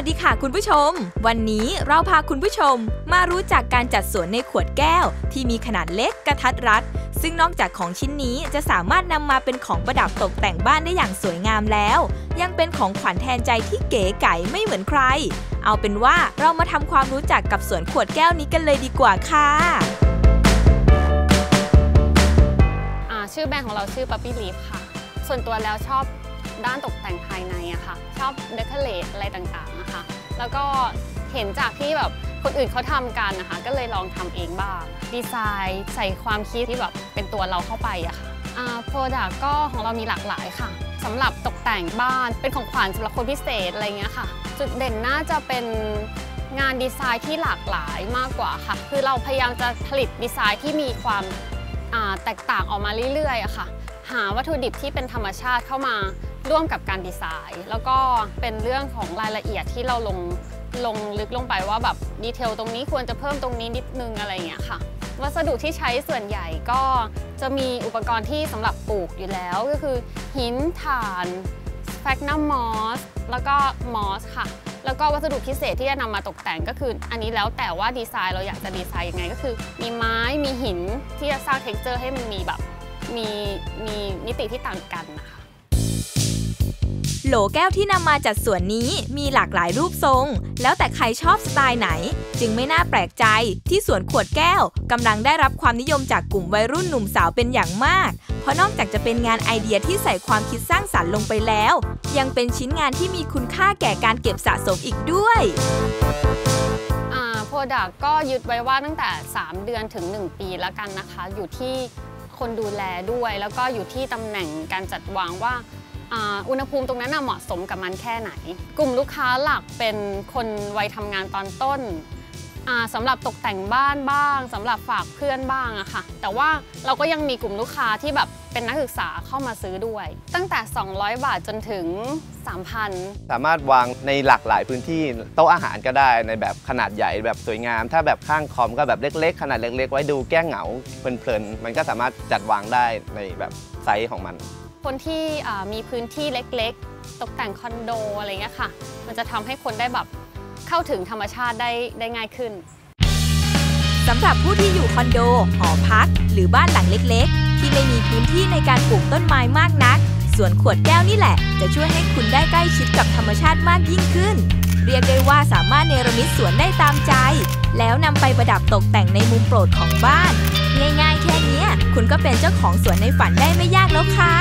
สดีค่ะคุณผู้ชม วันนี้เราพาคุณผู้ชม มารู้จักการจัดสวนในขวดแก้ว ที่มีขนาดเล็กกระทัดรัด ซึ่งนอกจากของชิ้นนี้จะสามารถนำมาเป็นของประดับตกแต่งบ้านได้อย่างสวยงามแล้ว ยังเป็นของขวัญแทนใจที่เก๋ไก๋ไม่เหมือนใคร เอาเป็นว่าเรามาทำความรู้จักกับสวนขวดแก้วนี้กันเลยดีกว่าค่ะอ่าชื่อแบรนด์ของเราชื่อ Puppy Leaf ค่ะ ส่วนตัวแล้วชอบ ด้านตกแต่งภายในอะค่ะ ชอบเดคอเรทอะไรต่างๆนะคะ แล้วก็เห็นจากที่แบบคนอื่นเขาทำกันนะคะ ก็เลยลองทำเองบ้าง ดีไซน์ใส่ความคิดที่แบบเป็นตัวเราเข้าไปอะค่ะอ่าโปรดักก็ของเรามีหลากหลายค่ะสำหรับตกแต่งบ้านเป็นของขวัญสำหรับคนพิเศษอะไรเงี้ยค่ะ จุดเด่นน่าจะเป็นงานดีไซน์ที่หลากหลายมากกว่าค่ะ คือเราพยายามจะผลิตดีไซน์ที่มีความแตกต่างออกมาเรื่อยๆอะค่ะ หาวัตถุดิบที่เป็นธรรมชาติเข้ามาร่วมกับการดีไซน์ แล้วก็เป็นเรื่องของรายละเอียดที่เราลงลงลึกลงไปว่าแบบดีเทลตรงนี้ควรจะเพิ่มตรงนี้นิดนึงอะไรอย่างเงี้ยค่ะ วัสดุที่ใช้ส่วนใหญ่ก็จะมีอุปกรณ์ที่สำหรับปลูกอยู่แล้วก็คือ หินถ่านแฟกนัมมอสแล้วก็มอสค่ะ แล้วก็วัสดุพิเศษที่จะนำมาตกแต่งก็คือ อันนี้แล้วแต่ว่าดีไซน์เราอยากจะดีไซน์ยังไงก็คือ มีไม้มีหินที่จะสร้างเท็กเจอร์ให้มันมีแบบ มีมีมิติที่ต่างกันนะคะโหลแก้วที่นำมาจัดสวนนี้มีหลากหลายรูปทรง แล้วแต่ใครชอบสไตล์ไหน จึงไม่น่าแปลกใจที่สวนขวดแก้วกำลังได้รับความนิยมจากกลุ่มวัยรุ่นหนุ่มสาวเป็นอย่างมาก เพราะนอกจากจะเป็นงานไอเดียที่ใส่ความคิดสร้างสรรค์ลงไปแล้ว ยังเป็นชิ้นงานที่มีคุณค่าแก่การเก็บสะสมอีกด้วยโปรดักก็ยึดไว้ว่าตั้งแต่ 3 เดือนถึง 1 ปีแล้วกันนะคะ อยู่ที่ คนดูแลด้วย แล้วก็อยู่ที่ตำแหน่งการจัดวางว่าอุณหภูมิตรงนั้นเหมาะสมกับมันแค่ไหน กลุ่มลูกค้าหลักเป็นคนวัยทำงานตอนต้น สำหรับตกแต่งบ้านบ้างสำหรับฝากเพื่อนบ้างอะค่ะ แต่ว่าเราก็ยังมีกลุ่มลูกค้าที่แบบเป็นนักศึกษาเข้ามาซื้อด้วย ตั้งแต่ 200 บาทจนถึง 3,000 สามารถวางในหลากหลายพื้นที่โต๊ะอาหารก็ได้ในแบบขนาดใหญ่แบบสวยงาม ถ้าแบบข้างคอมก็แบบเล็ก ๆ ขนาดเล็ก ๆ ไว้ดูแก้เหงาเพลินๆมันก็สามารถจัดวางได้ในแบบไซส์ของมัน คนที่อ่ามีพื้นที่เล็กๆ ตกแต่งคอนโดอะไรเงี้ยค่ะ มันจะทำให้คนได้แบบ เข้าถึงธรรมชาติได้ได้ง่ายขึ้นสำหรับผู้ที่อยู่คอนโด หอพัก หรือบ้านหลังเล็กๆ ที่ไม่มีพื้นที่ในการปลูกต้นไม้มากนัก สวนขวดแก้วนี่แหละ จะช่วยให้คุณได้ใกล้ชิดกับธรรมชาติมากยิ่งขึ้น เรียกได้ว่าสามารถเนรมิตสวนได้ตามใจ แล้วนำไปประดับตกแต่งในมุมโปรดของบ้าน ง่ายๆ แค่นี้คุณก็เป็นเจ้าของสวนในฝันได้ไม่ยากแล้วค่ะ